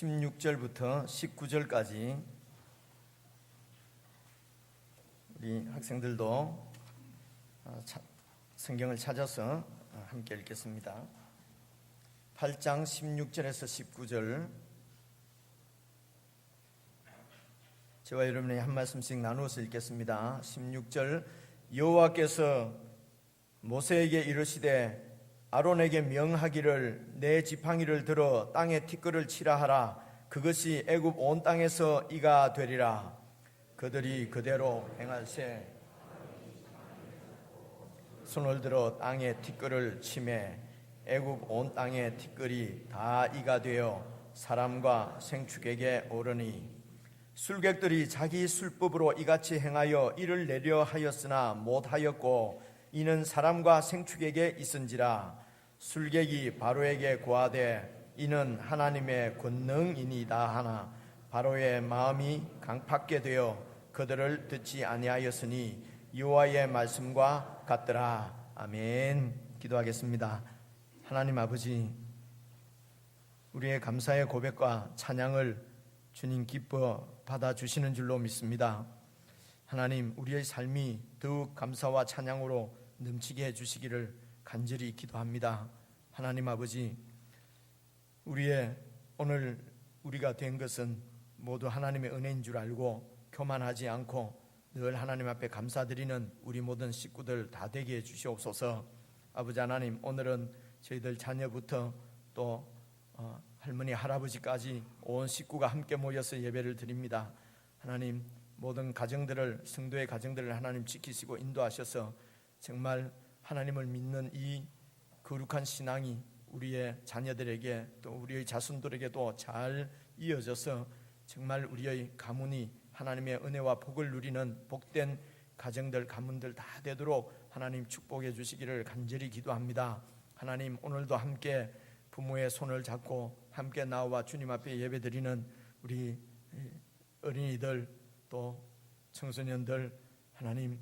16절부터 19절까지 우리 학생들도 어, 차- 성경을 찾아서 어, 함께 읽겠습니다. 8장 16절에서 19절 저와 여러분이 한 말씀씩 나누어서 읽겠습니다. 16절 여호와께서 모세에게 이르시되 아론에게 명하기를 내 지팡이를 들어 땅에 티끌을 치라 하라. 그것이 애굽 온 땅에서 이가 되리라. 그들이 그대로 행할세. 손을 들어 땅에 티끌을 치매 애굽 온 땅에 티끌이 다 이가 되어 사람과 생축에게 오르니 술객들이 자기 술법으로 이같이 행하여 이를 내려 하였으나 못하였고 이는 사람과 생축에게 있은지라. 술객이 바로에게 고하되 이는 하나님의 권능이니이다 하나 바로의 마음이 강팍게 되어 그들을 듣지 아니하였으니 여호와의 말씀과 같더라. 아멘. 기도하겠습니다. 하나님 아버지 우리의 감사의 고백과 찬양을 주님 기뻐 받아 주시는 줄로 믿습니다. 하나님, 우리의 삶이 더욱 감사와 찬양으로 넘치게 해 주시기를 간절히 기도합니다. 하나님 아버지, 우리의 오늘 우리가 된 것은 모두 하나님의 은혜인 줄 알고 교만하지 않고 늘 하나님 앞에 감사드리는 우리 모든 식구들 다 되게 해 주시옵소서. 아버지 하나님, 오늘은 저희들 자녀부터 또 어, 할머니 할아버지까지 온 식구가 함께 모여서 예배를 드립니다. 하나님 모든 가정들을 성도의 가정들을 하나님 지키시고 인도하셔서 정말 하나님을 믿는 이 거룩한 신앙이 우리의 자녀들에게 또 우리의 자손들에게도 잘 이어져서 정말 우리의 가문이 하나님의 은혜와 복을 누리는 복된 가정들 가문들 다 되도록 하나님 축복해 주시기를 간절히 기도합니다. 하나님 오늘도 함께 부모의 손을 잡고 함께 나와 주님 앞에 예배드리는 우리 어린이들 또 청소년들 하나님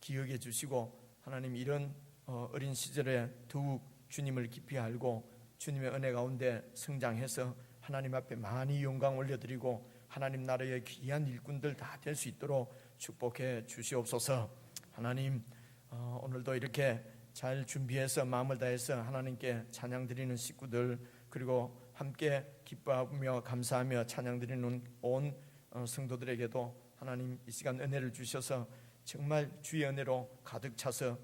기억해 주시고 하나님 이런 어, 어린 시절에 더욱 주님을 깊이 알고 주님의 은혜 가운데 성장해서 하나님 앞에 많이 영광 올려드리고 하나님 나라의 귀한 일꾼들 다 될 수 있도록 축복해 주시옵소서. 하나님 어, 오늘도 이렇게 잘 준비해서 마음을 다해서 하나님께 찬양 드리는 식구들 그리고 함께 기뻐하며 감사하며 찬양 드리는 온 어, 성도들에게도 하나님 이 시간 은혜를 주셔서 정말 주의 은혜로 가득 차서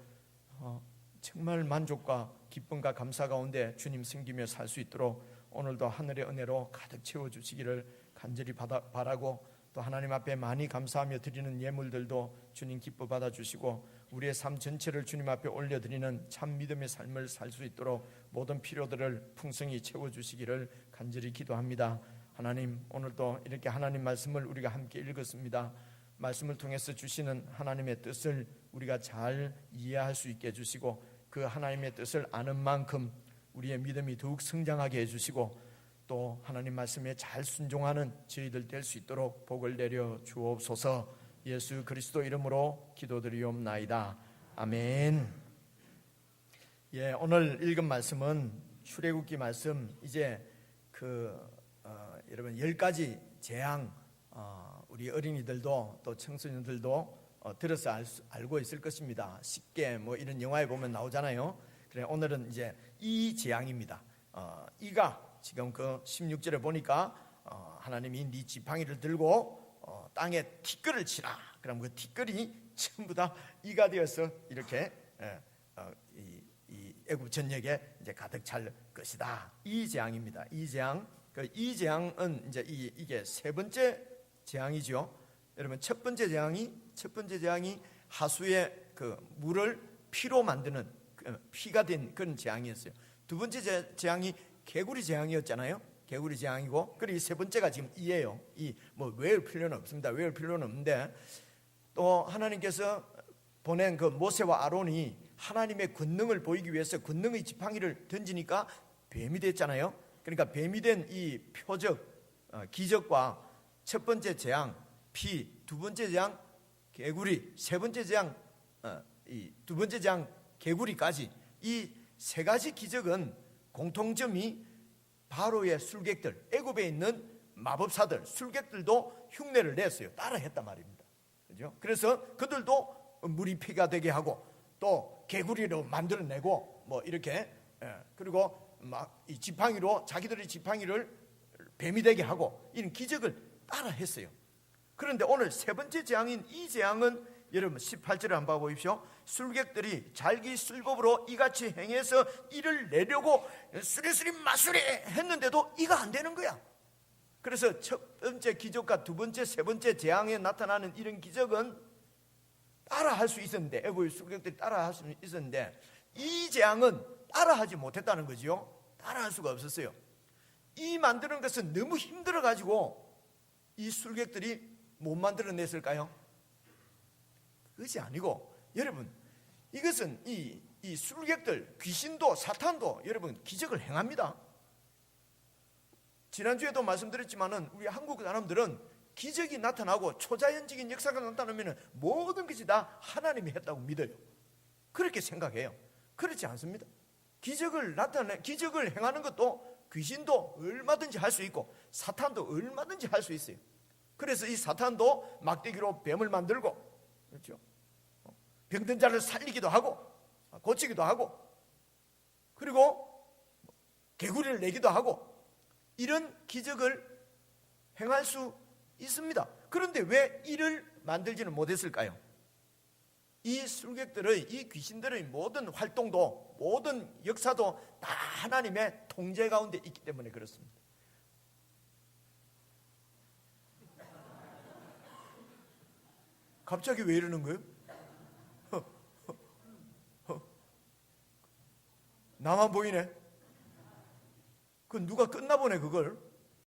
어, 정말 만족과 기쁨과 감사 가운데 주님 섬기며 살 수 있도록 오늘도 하늘의 은혜로 가득 채워 주시기를 간절히 받아, 바라고 또 하나님 앞에 많이 감사하며 드리는 예물들도 주님 기뻐 받아 주시고 우리의 삶 전체를 주님 앞에 올려 드리는 참 믿음의 삶을 살 수 있도록 모든 필요들을 풍성히 채워 주시기를 간절히 기도합니다. 하나님 오늘도 이렇게 하나님 말씀을 우리가 함께 읽었습니다. 말씀을 통해서 주시는 하나님의 뜻을 우리가 잘 이해할 수 있게 해주시고 그 하나님의 뜻을 아는 만큼 우리의 믿음이 더욱 성장하게 해주시고 또 하나님 말씀에 잘 순종하는 저희들 될 수 있도록 복을 내려 주옵소서. 예수 그리스도 이름으로 기도드리옵나이다. 아멘. 예 오늘 읽은 말씀은 출애굽기 말씀. 이제 그 어, 여러분 열 가지 재앙 어, 우리 어린이들도 또 청소년들도 어, 들어서 알 수, 알고 있을 것입니다. 쉽게 뭐 이런 영화에 보면 나오잖아요. 그래 오늘은 이제 이 재앙입니다. 어, 이가 지금 그 16절에 보니까 어, 하나님이 네 지팡이를 들고 어, 땅에 티끌을 치라. 그럼 그 티끌이 전부 다 이가 되어서 이렇게 예, 어, 이, 이 애굽 전역에 이제 가득 찰 것이다. 이 재앙입니다. 이 재앙. 그 이 재앙은 이제 이, 이게 세 번째 재앙이죠. 여러분 첫 번째 재앙이 첫 번째 재앙이 하수의 그 물을 피로 만드는 그 피가 된 그런 재앙이었어요. 두 번째 재- 재앙이 개구리 재앙이었잖아요. 개구리 재앙이고 그리고 세 번째가 지금 이예요. 이 뭐 외울 필요는 없습니다. 외울 필요는 없는데 또 하나님께서 보낸 그 모세와 아론이 하나님의 권능을 보이기 위해서 권능의 지팡이를 던지니까 뱀이 됐잖아요. 그러니까 뱀이 된 이 표적 어, 기적과 첫 번째 재앙 피, 두 번째 재앙 개구리, 세 번째 재앙 어, 이두 번째 재앙 개구리까지 이 세 가지 기적은 공통점이 바로의 술객들, 애굽에 있는 마법사들, 술객들도 흉내를 냈어요. 따라했단 말입니다. 그죠? 그래서 그들도 물이 피가 되게 하고 또 개구리로 만들어내고 뭐 이렇게 예, 그리고 막 이 지팡이로 자기들의 지팡이를 뱀이 되게 하고 이런 기적을 따라 했어요. 그런데 오늘 세 번째 재앙인 이 재앙은 여러분 18절을 한번 봐보십시오. 술객들이 잘기 술법으로 이같이 행해서 이를 내려고 수리수리 마수리 했는데도 이가 안 되는 거야. 그래서 첫 번째 기적과 두 번째, 세 번째 재앙에 나타나는 이런 기적은 따라 할 수 있었는데 애고의 술객들이 따라 할 수 있었는데 이 재앙은 따라 하지 못했다는 거지요. 따라 할 수가 없었어요. 이 만드는 것은 너무 힘들어 가지고 이 술객들이 못 만들어냈을까요? 그것이 아니고 여러분 이것은 이, 이 술객들 귀신도 사탄도 여러분 기적을 행합니다. 지난주에도 말씀드렸지만은 우리 한국 사람들은 기적이 나타나고 초자연적인 역사가 나타나면 모든 것이 다 하나님이 했다고 믿어요. 그렇게 생각해요. 그렇지 않습니다. 기적을 나타내 기적을 행하는 것도 귀신도 얼마든지 할 수 있고 사탄도 얼마든지 할 수 있어요. 그래서 이 사탄도 막대기로 뱀을 만들고 그렇죠. 어, 병든 자를 살리기도 하고 고치기도 하고 그리고 개구리를 내기도 하고 이런 기적을 행할 수 있습니다. 그런데 왜 이를 만들지는 못했을까요? 이 술객들의 이 귀신들의 모든 활동도 모든 역사도 다 하나님의 통제 가운데 있기 때문에 그렇습니다. 갑자기 왜 이러는 거예요? 나만 보이네. 그 누가 끝나 보네 그걸.